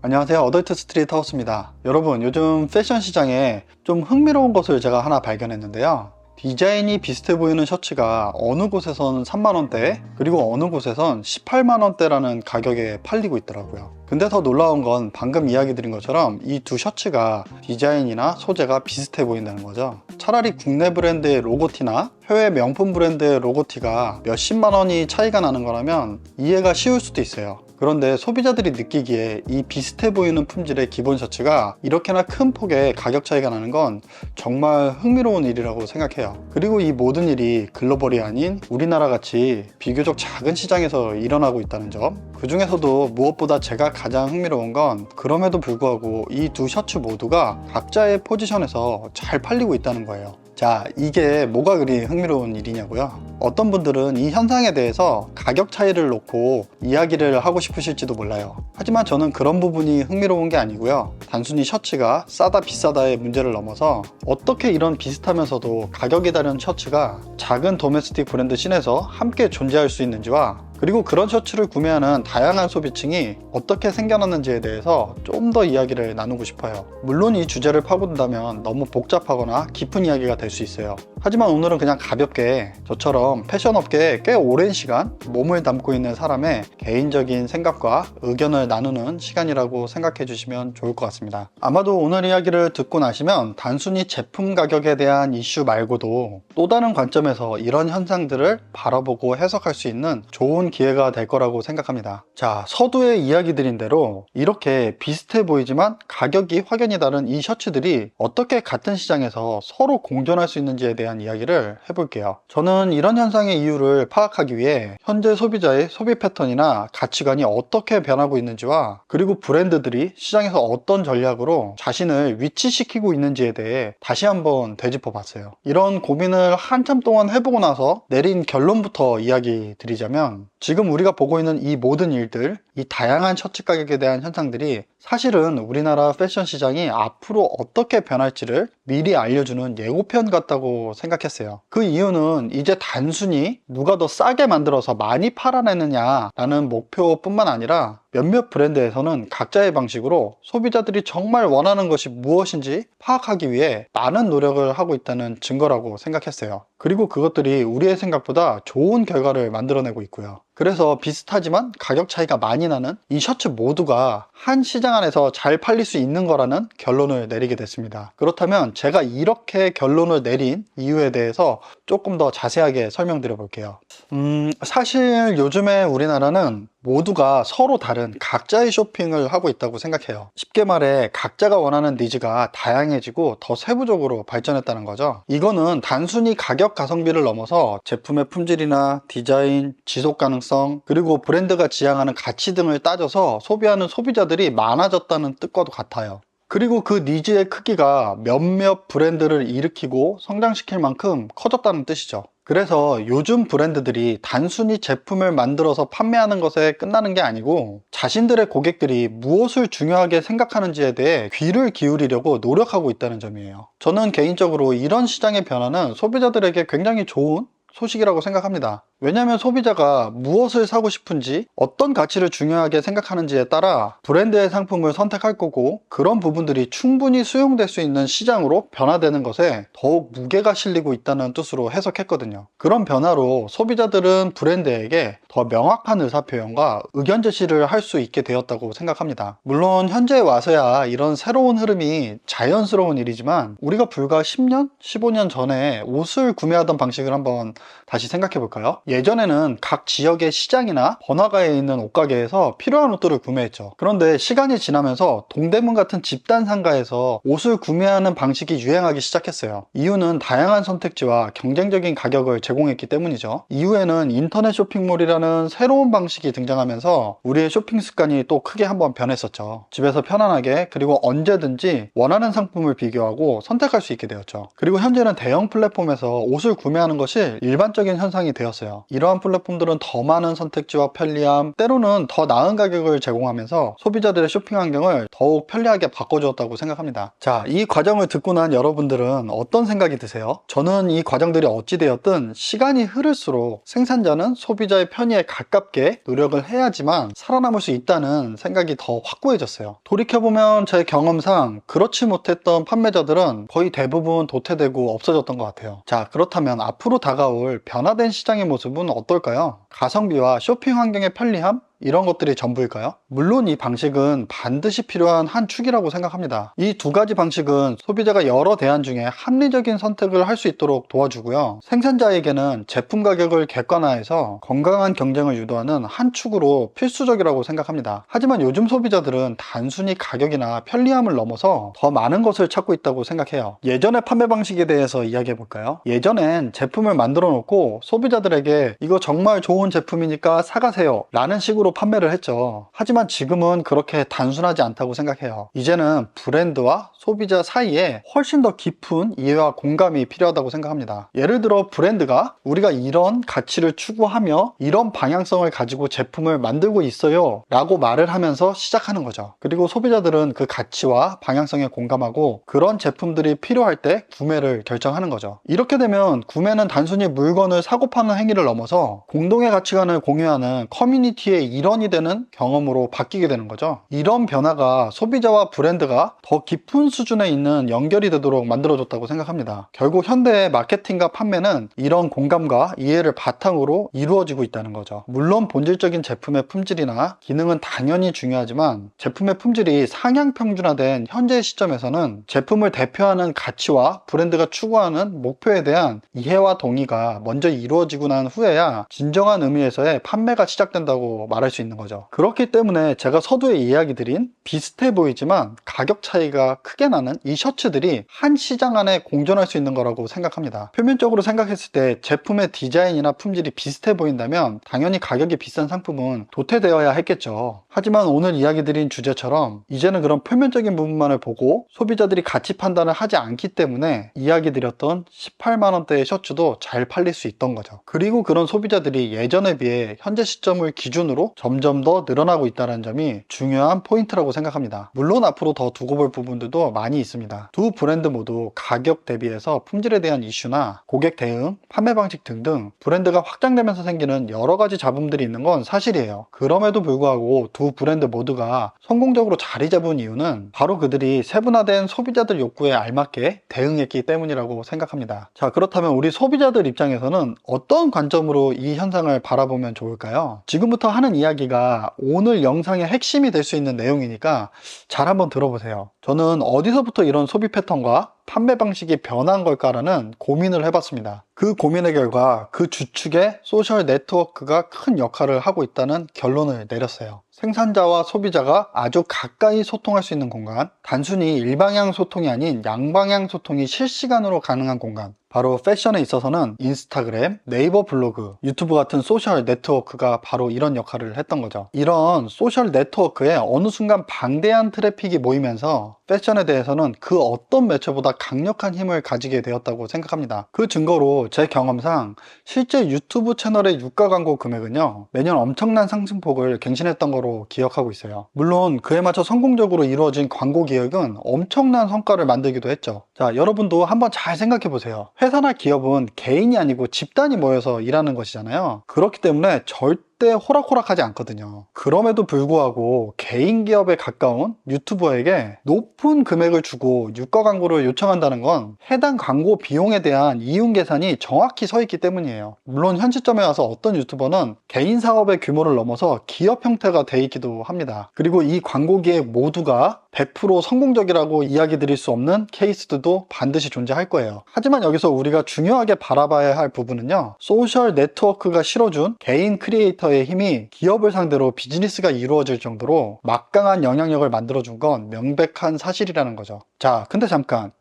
안녕하세요. 어덜트 스트리트 하우스입니다. 여러분 요즘 패션 시장에 좀 흥미로운 것을 제가 하나 발견했는데요. 디자인이 비슷해 보이는 셔츠가 어느 곳에선 3만원대 그리고 어느 곳에선 18만원대라는 가격에 팔리고 있더라고요. 근데 더 놀라운 건 방금 이야기 드린 것처럼 이 두 셔츠가 디자인이나 소재가 비슷해 보인다는 거죠. 차라리 국내 브랜드의 로고티나 해외 명품 브랜드의 로고티가 몇십만 원이 차이가 나는 거라면 이해가 쉬울 수도 있어요 그런데 소비자들이 느끼기에 이 비슷해 보이는 품질의 기본 셔츠가 이렇게나 큰 폭의 가격 차이가 나는 건 정말 흥미로운 일이라고 생각해요. 그리고 이 모든 일이 글로벌이 아닌 우리나라 같이 비교적 작은 시장에서 일어나고 있다는 점. 그 중에서도 무엇보다 제가 가장 흥미로운 건 그럼에도 불구하고 이 두 셔츠 모두가 각자의 포지션에서 잘 팔리고 있다는 거예요. 자, 이게 뭐가 그리 흥미로운 일이냐고요? 어떤 분들은 이 현상에 대해서 가격 차이를 놓고 이야기를 하고 싶으실지도 몰라요. 하지만 저는 그런 부분이 흥미로운 게 아니고요. 단순히 셔츠가 싸다 비싸다의 문제를 넘어서 어떻게 이런 비슷하면서도 가격이 다른 셔츠가 작은 도메스틱 브랜드 씬에서 함께 존재할 수 있는지와 그리고 그런 셔츠를 구매하는 다양한 소비층이 어떻게 생겨났는지에 대해서 좀 더 이야기를 나누고 싶어요. 물론 이 주제를 파고든다면 너무 복잡하거나 깊은 이야기가 될 수 있어요. 하지만 오늘은 그냥 가볍게 저처럼 패션 업계에 꽤 오랜 시간 몸을 담고 있는 사람의 개인적인 생각과 의견을 나누는 시간이라고 생각해 주시면 좋을 것 같습니다. 아마도 오늘 이야기를 듣고 나시면 단순히 제품 가격에 대한 이슈 말고도 또 다른 관점에서 이런 현상들을 바라보고 해석할 수 있는 좋은 기회가 될 거라고 생각합니다. 자, 서두에 이야기 드린 대로 이렇게 비슷해 보이지만 가격이 확연히 다른 이 셔츠들이 어떻게 같은 시장에서 서로 공존할 수 있는지에 대한 이야기를 해볼게요. 저는 이런 현상의 이유를 파악하기 위해 현재 소비자의 소비 패턴이나 가치관이 어떻게 변하고 있는지와 그리고 브랜드들이 시장에서 어떤 전략으로 자신을 위치시키고 있는지에 대해 다시 한번 되짚어 봤어요. 이런 고민을 한참 동안 해보고 나서 내린 결론부터 이야기 드리자면 지금 우리가 보고 있는 이 모든 일들, 이 다양한 셔츠 가격에 대한 현상들이 사실은 우리나라 패션 시장이 앞으로 어떻게 변할지를 미리 알려주는 예고편 같다고 생각했어요. 그 이유는 이제 단순히 누가 더 싸게 만들어서 많이 팔아내느냐라는 목표뿐만 아니라 몇몇 브랜드에서는 각자의 방식으로 소비자들이 정말 원하는 것이 무엇인지 파악하기 위해 많은 노력을 하고 있다는 증거라고 생각했어요. 그리고 그것들이 우리의 생각보다 좋은 결과를 만들어내고 있고요. 그래서 비슷하지만 가격 차이가 많이 나는 이 셔츠 모두가 한 시장 안에서 잘 팔릴 수 있는 거라는 결론을 내리게 됐습니다. 그렇다면 제가 이렇게 결론을 내린 이유에 대해서 조금 더 자세하게 설명드려 볼게요. 음, 사실 요즘에 우리나라는 모두가 서로 다른 각자의 쇼핑을 하고 있다고 생각해요. 쉽게 말해 각자가 원하는 니즈가 다양해지고 더 세부적으로 발전했다는 거죠. 이거는 단순히 가격 가성비를 넘어서 제품의 품질이나 디자인, 지속 가능성, 그리고 브랜드가 지향하는 가치 등을 따져서 소비하는 소비자들이 많아졌다는 뜻과도 같아요. 그리고 그 니즈의 크기가 몇몇 브랜드를 일으키고 성장시킬 만큼 커졌다는 뜻이죠. 그래서 요즘 브랜드들이 단순히 제품을 만들어서 판매하는 것에 끝나는 게 아니고 자신들의 고객들이 무엇을 중요하게 생각하는지에 대해 귀를 기울이려고 노력하고 있다는 점이에요. 저는 개인적으로 이런 시장의 변화는 소비자들에게 굉장히 좋은 소식이라고 생각합니다. 왜냐하면 소비자가 무엇을 사고 싶은지 어떤 가치를 중요하게 생각하는지에 따라 브랜드의 상품을 선택할 거고 그런 부분들이 충분히 수용될 수 있는 시장으로 변화되는 것에 더욱 무게가 실리고 있다는 뜻으로 해석했거든요. 그런 변화로 소비자들은 브랜드에게 더 명확한 의사표현과 의견 제시를 할 수 있게 되었다고 생각합니다. 물론 현재 와서야 이런 새로운 흐름이 자연스러운 일이지만 우리가 불과 10년, 15년 전에 옷을 구매하던 방식을 한번 다시 생각해 볼까요? 예전에는 각 지역의 시장이나 번화가에 있는 옷가게에서 필요한 옷들을 구매했죠. 그런데 시간이 지나면서 동대문 같은 집단 상가에서 옷을 구매하는 방식이 유행하기 시작했어요. 이유는 다양한 선택지와 경쟁적인 가격을 제공했기 때문이죠. 이후에는 인터넷 쇼핑몰이라는 새로운 방식이 등장하면서 우리의 쇼핑 습관이 또 크게 한번 변했었죠. 집에서 편안하게 그리고 언제든지 원하는 상품을 비교하고 선택할 수 있게 되었죠. 그리고 현재는 대형 플랫폼에서 옷을 구매하는 것이 일반적인 현상이 되었어요. 이러한 플랫폼들은 더 많은 선택지와 편리함, 때로는 더 나은 가격을 제공하면서 소비자들의 쇼핑 환경을 더욱 편리하게 바꿔주었다고 생각합니다. 자, 이 과정을 듣고 난 여러분들은 어떤 생각이 드세요? 저는 이 과정들이 어찌되었든 시간이 흐를수록 생산자는 소비자의 편의에 가깝게 노력을 해야지만 살아남을 수 있다는 생각이 더 확고해졌어요. 돌이켜보면 제 경험상 그렇지 못했던 판매자들은 거의 대부분 도태되고 없어졌던 것 같아요. 자, 그렇다면 앞으로 다가올 변화된 시장의 모습 은 어떨까요? 가성비와 쇼핑 환경의 편리함? 이런 것들이 전부일까요? 물론 이 방식은 반드시 필요한 한 축이라고 생각합니다. 이 두 가지 방식은 소비자가 여러 대안 중에 합리적인 선택을 할 수 있도록 도와주고요. 생산자에게는 제품 가격을 객관화해서 건강한 경쟁을 유도하는 한 축으로 필수적이라고 생각합니다. 하지만 요즘 소비자들은 단순히 가격이나 편리함을 넘어서 더 많은 것을 찾고 있다고 생각해요. 예전의 판매 방식에 대해서 이야기해 볼까요? 예전엔 제품을 만들어 놓고 소비자들에게 이거 정말 좋은 제품이니까 사가세요 라는 식으로 판매를 했죠. 하지만 지금은 그렇게 단순하지 않다고 생각해요. 이제는 브랜드와 소비자 사이에 훨씬 더 깊은 이해와 공감이 필요하다고 생각합니다. 예를 들어 브랜드가 우리가 이런 가치를 추구하며 이런 방향성을 가지고 제품을 만들고 있어요 라고 말을 하면서 시작하는 거죠. 그리고 소비자들은 그 가치와 방향성에 공감하고 그런 제품들이 필요할 때 구매를 결정하는 거죠. 이렇게 되면 구매는 단순히 물건을 사고 파는 행위를 넘어서 공동의 가치관을 공유하는 커뮤니티의 일원이 되는 경험으로 바뀌게 되는 거죠. 이런 변화가 소비자와 브랜드가 더 깊은 수준에 있는 연결이 되도록 만들어줬다고 생각합니다. 결국 현대의 마케팅과 판매는 이런 공감과 이해를 바탕으로 이루어지고 있다는 거죠. 물론 본질적인 제품의 품질이나 기능은 당연히 중요하지만 제품의 품질이 상향 평준화된 현재 시점에서는 제품을 대표하는 가치와 브랜드가 추구하는 목표에 대한 이해와 동의가 먼저 이루어지고 난 후에야 진정한 의미에서의 판매가 시작된다고 말할 수 있는 거죠. 그렇기 때문에 제가 서두에 이야기 드린 비슷해 보이지만 가격 차이가 크게 나는 이 셔츠들이 한 시장 안에 공존할 수 있는 거라고 생각합니다. 표면적으로 생각했을 때 제품의 디자인이나 품질이 비슷해 보인다면 당연히 가격이 비싼 상품은 도태되어야 했겠죠. 하지만 오늘 이야기 드린 주제처럼 이제는 그런 표면적인 부분만을 보고 소비자들이 가치 판단을 하지 않기 때문에 이야기 드렸던 18만원대의 셔츠도 잘 팔릴 수 있던 거죠. 그리고 그런 소비자들이 예전에 비해 현재 시점을 기준으로 점점 더 늘어나고 있다는 점이 중요한 포인트라고 생각합니다. 물론 앞으로 더 두고 볼 부분들도 많이 있습니다. 두 브랜드 모두 가격 대비해서 품질에 대한 이슈나 고객 대응, 판매 방식 등등 브랜드가 확장되면서 생기는 여러 가지 잡음들이 있는 건 사실이에요. 그럼에도 불구하고 두 브랜드 모두가 성공적으로 자리 잡은 이유는 바로 그들이 세분화된 소비자들 욕구에 알맞게 대응했기 때문이라고 생각합니다. 자, 그렇다면 우리 소비자들 입장에서는 어떤 관점으로 이 현상을 바라보면 좋을까요? 지금부터 하는 이야기가 오늘 영상의 핵심이 될 수 있는 내용이니까 잘 한번 들어보세요. 저는 어디서부터 이런 소비 패턴과 판매 방식이 변한 걸까라는 고민을 해봤습니다. 그 고민의 결과 그 주축에 소셜 네트워크가 큰 역할을 하고 있다는 결론을 내렸어요. 생산자와 소비자가 아주 가까이 소통할 수 있는 공간, 단순히 일방향 소통이 아닌 양방향 소통이 실시간으로 가능한 공간, 바로 패션에 있어서는 인스타그램, 네이버 블로그, 유튜브 같은 소셜 네트워크가 바로 이런 역할을 했던 거죠. 이런 소셜 네트워크에 어느 순간 방대한 트래픽이 모이면서 패션에 대해서는 그 어떤 매체보다 강력한 힘을 가지게 되었다고 생각합니다. 그 증거로 제 경험상 실제 유튜브 채널의 유가 광고 금액은요, 매년 엄청난 상승폭을 갱신했던 거로 기억하고 있어요. 물론 그에 맞춰 성공적으로 이루어진 광고 기획은 엄청난 성과를 만들기도 했죠. 자, 여러분도 한번 잘 생각해 보세요. 회사나 기업은 개인이 아니고 집단이 모여서 일하는 것이잖아요. 그렇기 때문에 절대 절대 호락호락하지 않거든요. 그럼에도 불구하고 개인 기업에 가까운 유튜버에게 높은 금액을 주고 유가 광고를 요청한다는 건 해당 광고 비용에 대한 이윤 계산이 정확히 서 있기 때문이에요. 물론 현 시점에 와서 어떤 유튜버는 개인 사업의 규모를 넘어서 기업 형태가 돼 있기도 합니다. 그리고 이 광고 기획 모두가 100% 성공적이라고 이야기 드릴 수 없는 케이스들도 반드시 존재할 거예요. 하지만 여기서 우리가 중요하게 바라봐야 할 부분은요. 소셜 네트워크가 실어준 개인 크리에이터 의 힘이 기업을 상대로 비즈니스가 이루어질 정도로 막강한 영향력을 만들어준 건 명백한 사실이라는 거죠. 자, 근데 잠깐.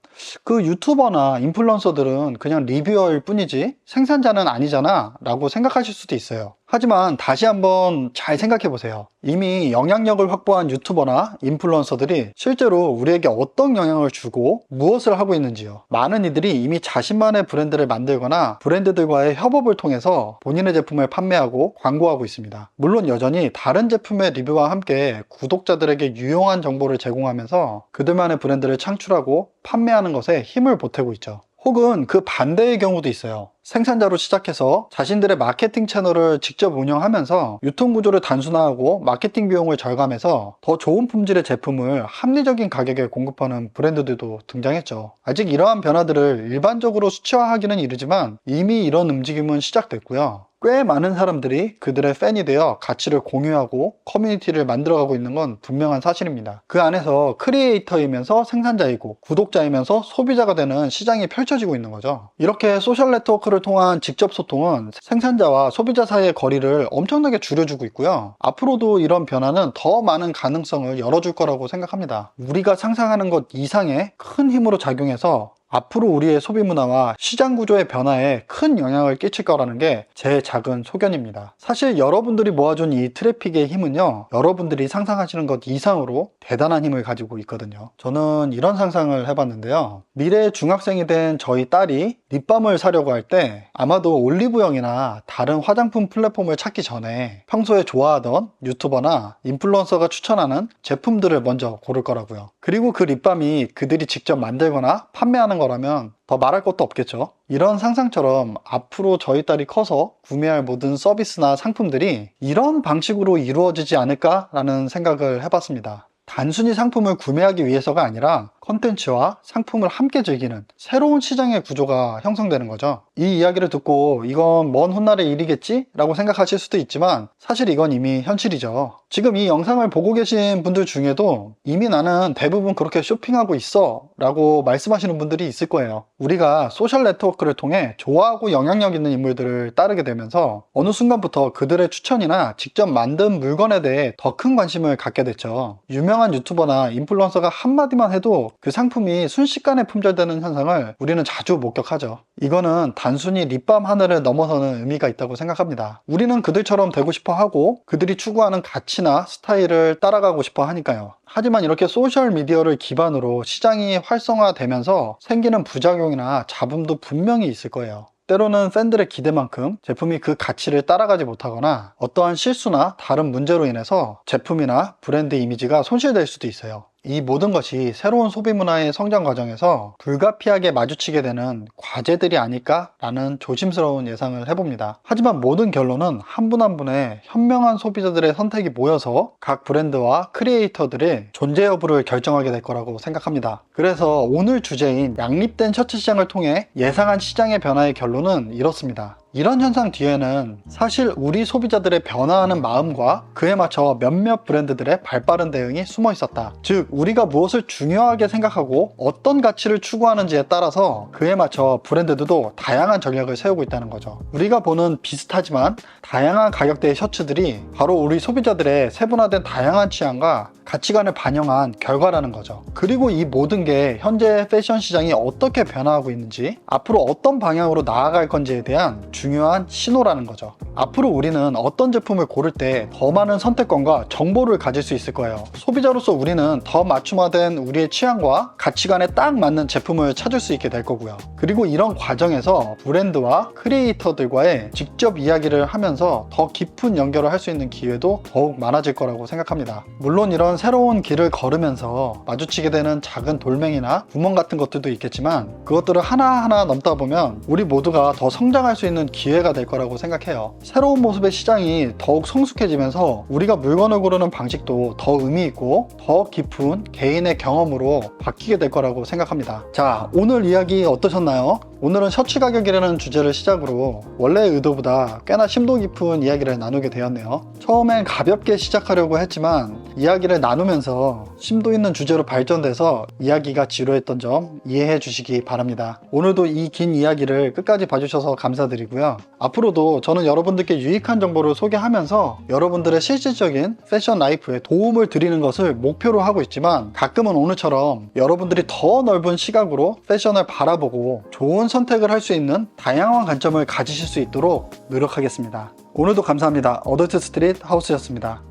그 유튜버나 인플루언서들은 그냥 리뷰어일 뿐이지 생산자는 아니잖아 라고 생각하실 수도 있어요. 하지만 다시 한번 잘 생각해 보세요. 이미 영향력을 확보한 유튜버나 인플루언서들이 실제로 우리에게 어떤 영향을 주고 무엇을 하고 있는지요. 많은 이들이 이미 자신만의 브랜드를 만들거나 브랜드들과의 협업을 통해서 본인의 제품을 판매하고 광고하고 있습니다. 물론 여전히 다른 제품의 리뷰와 함께 구독자들에게 유용한 정보를 제공하면서 그들만의 브랜드를 창출하고 판매하는 것에 힘을 보태고 있죠. 혹은 그 반대의 경우도 있어요. 생산자로 시작해서 자신들의 마케팅 채널을 직접 운영하면서 유통 구조를 단순화하고 마케팅 비용을 절감해서 더 좋은 품질의 제품을 합리적인 가격에 공급하는 브랜드들도 등장했죠. 아직 이러한 변화들을 일반적으로 수치화하기는 이르지만 이미 이런 움직임은 시작됐고요. 꽤 많은 사람들이 그들의 팬이 되어 가치를 공유하고 커뮤니티를 만들어가고 있는 건 분명한 사실입니다. 그 안에서 크리에이터이면서 생산자이고 구독자이면서 소비자가 되는 시장이 펼쳐지고 있는 거죠. 이렇게 소셜 네트워크를 통한 직접 소통은 생산자와 소비자 사이의 거리를 엄청나게 줄여주고 있고요. 앞으로도 이런 변화는 더 많은 가능성을 열어줄 거라고 생각합니다. 우리가 상상하는 것 이상의 큰 힘으로 작용해서 앞으로 우리의 소비 문화와 시장 구조의 변화에 큰 영향을 끼칠 거라는 게 제 작은 소견입니다. 사실 여러분들이 모아준 이 트래픽의 힘은요, 여러분들이 상상하시는 것 이상으로 대단한 힘을 가지고 있거든요. 저는 이런 상상을 해봤는데요. 미래 중학생이 된 저희 딸이 립밤을 사려고 할 때 아마도 올리브영이나 다른 화장품 플랫폼을 찾기 전에 평소에 좋아하던 유튜버나 인플루언서가 추천하는 제품들을 먼저 고를 거라고요. 그리고 그 립밤이 그들이 직접 만들거나 판매하는 거라면 더 말할 것도 없겠죠. 이런 상상처럼 앞으로 저희 딸이 커서 구매할 모든 서비스나 상품들이 이런 방식으로 이루어지지 않을까 라는 생각을 해봤습니다. 단순히 상품을 구매하기 위해서가 아니라 컨텐츠와 상품을 함께 즐기는 새로운 시장의 구조가 형성되는 거죠. 이 이야기를 듣고 이건 먼 훗날의 일이겠지? 라고 생각하실 수도 있지만 사실 이건 이미 현실이죠. 지금 이 영상을 보고 계신 분들 중에도 이미 나는 대부분 그렇게 쇼핑하고 있어 라고 말씀하시는 분들이 있을 거예요. 우리가 소셜 네트워크를 통해 좋아하고 영향력 있는 인물들을 따르게 되면서 어느 순간부터 그들의 추천이나 직접 만든 물건에 대해 더 큰 관심을 갖게 됐죠. 유명한 유튜버나 인플루언서가 한마디만 해도 그 상품이 순식간에 품절되는 현상을 우리는 자주 목격하죠. 이거는 단순히 립밤 하나를 넘어서는 의미가 있다고 생각합니다. 우리는 그들처럼 되고 싶어 하고 그들이 추구하는 가치나 스타일을 따라가고 싶어 하니까요. 하지만 이렇게 소셜 미디어를 기반으로 시장이 활성화되면서 생기는 부작용이나 잡음도 분명히 있을 거예요. 때로는 팬들의 기대만큼 제품이 그 가치를 따라가지 못하거나 어떠한 실수나 다른 문제로 인해서 제품이나 브랜드 이미지가 손실될 수도 있어요. 이 모든 것이 새로운 소비 문화의 성장 과정에서 불가피하게 마주치게 되는 과제들이 아닐까라는 조심스러운 예상을 해봅니다. 하지만 모든 결론은 한 분 한 분의 현명한 소비자들의 선택이 모여서 각 브랜드와 크리에이터들의 존재 여부를 결정하게 될 거라고 생각합니다. 그래서 오늘 주제인 양립된 셔츠 시장을 통해 예상한 시장의 변화의 결론은 이렇습니다. 이런 현상 뒤에는 사실 우리 소비자들의 변화하는 마음과 그에 맞춰 몇몇 브랜드들의 발빠른 대응이 숨어 있었다. 즉, 우리가 무엇을 중요하게 생각하고 어떤 가치를 추구하는지에 따라서 그에 맞춰 브랜드들도 다양한 전략을 세우고 있다는 거죠. 우리가 보는 비슷하지만 다양한 가격대의 셔츠들이 바로 우리 소비자들의 세분화된 다양한 취향과 가치관을 반영한 결과라는 거죠. 그리고 이 모든 게 현재 패션 시장이 어떻게 변화하고 있는지, 앞으로 어떤 방향으로 나아갈 건지에 대한 중요한 신호라는 거죠. 앞으로 우리는 어떤 제품을 고를 때 더 많은 선택권과 정보를 가질 수 있을 거예요. 소비자로서 우리는 더 맞춤화된 우리의 취향과 가치관에 딱 맞는 제품을 찾을 수 있게 될 거고요. 그리고 이런 과정에서 브랜드와 크리에이터들과의 직접 이야기를 하면서 더 깊은 연결을 할 수 있는 기회도 더욱 많아질 거라고 생각합니다. 물론 이런 새로운 길을 걸으면서 마주치게 되는 작은 돌멩이나 구멍 같은 것들도 있겠지만 그것들을 하나하나 넘다 보면 우리 모두가 더 성장할 수 있는 기회가 될 거라고 생각해요. 새로운 모습의 시장이 더욱 성숙해지면서 우리가 물건을 고르는 방식도 더 의미 있고 더 깊은 개인의 경험으로 바뀌게 될 거라고 생각합니다. 자, 오늘 이야기 어떠셨나요? 오늘은 셔츠 가격이라는 주제를 시작으로 원래의 의도보다 꽤나 심도 깊은 이야기를 나누게 되었네요. 처음엔 가볍게 시작하려고 했지만 이야기를 나누면서 심도 있는 주제로 발전돼서 이야기가 지루했던 점 이해해 주시기 바랍니다. 오늘도 이 긴 이야기를 끝까지 봐주셔서 감사드리고요. 앞으로도 저는 여러분들께 유익한 정보를 소개하면서 여러분들의 실질적인 패션 라이프에 도움을 드리는 것을 목표로 하고 있지만 가끔은 오늘처럼 여러분들이 더 넓은 시각으로 패션을 바라보고 좋은 선택을 할 수 있는 다양한 관점을 가지실 수 있도록 노력하겠습니다. 오늘도 감사합니다. 어덜트 스트릿 하우스였습니다.